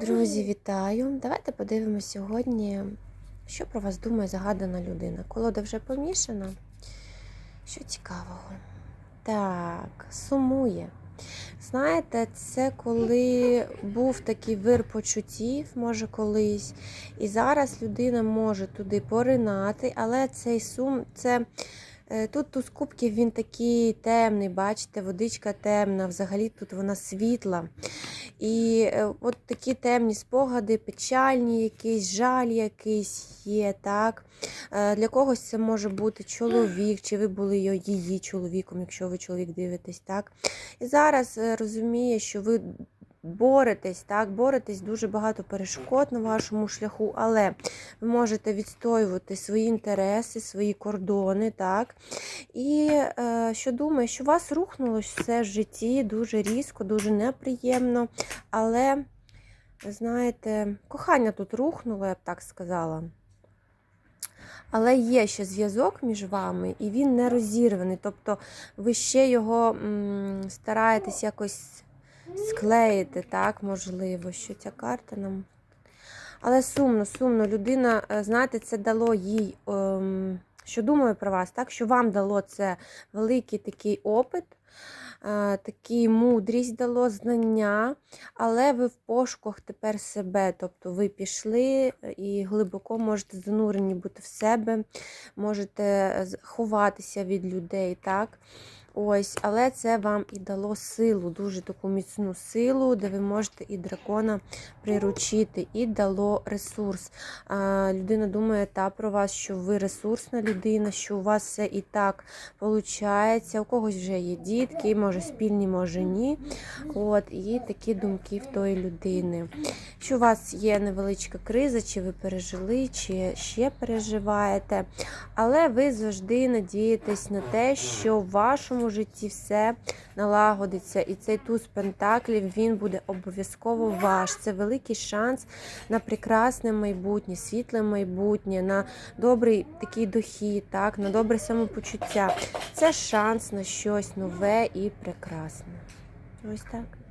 Друзі, вітаю! Давайте подивимося сьогодні, що про вас думає загадана людина. Колода вже помішана. Що цікавого? Так, сумує. Знаєте, це коли був такий вир почуттів, може колись, і зараз людина може туди поринати, але цей сум, це е, тут туз кубків він такий темний, бачите, водичка темна, взагалі тут вона світла. І е, от такі темні спогади, печальні, якісь жаль якийсь є. так. Е, Для когось це може бути чоловік, чи ви були її чоловіком, якщо ви чоловік дивитесь. так. І зараз е, розуміє, що ви боретесь, так, боретесь дуже багато перешкод на вашому шляху, але ви можете відстоювати свої інтереси, свої кордони. так. І е, що думаю, що вас рухнуло все в житті дуже різко, дуже неприємно. Але, знаєте, кохання тут рухнуло, я б так сказала. Але є ще зв'язок між вами, і він не розірваний. Тобто ви ще його м, стараєтесь якось склеїти, так, можливо, що ця карта нам. Але сумно, сумно, людина, е, знаєте, це дало їй, ем, що думаю про вас, так, що вам дало це великий такий опит, е, такий мудрість дало знання, але ви в пошуках тепер себе. Тобто ви пішли і глибоко можете занурені бути в себе, можете е, ховатися від людей. так. Ось, але це вам і дало силу, дуже таку міцну силу, де ви можете і дракона приручити, і дало ресурс. А, людина думає та про вас, що ви ресурсна людина, що у вас все і так виходить. У когось вже є дітки, може спільні, може ні. От, і такі думки в тої людини. Що у вас є невеличка криза, чи ви пережили, чи ще переживаєте. Але ви завжди надієтесь на те, що в вашому житті все налагодиться, і цей туз пентаклів він буде обов'язково ваш. Це великий шанс на прекрасне майбутнє, світле майбутнє, на добрий такий дохід, так, на добре самопочуття. Це шанс на щось нове і прекрасне. Ось так.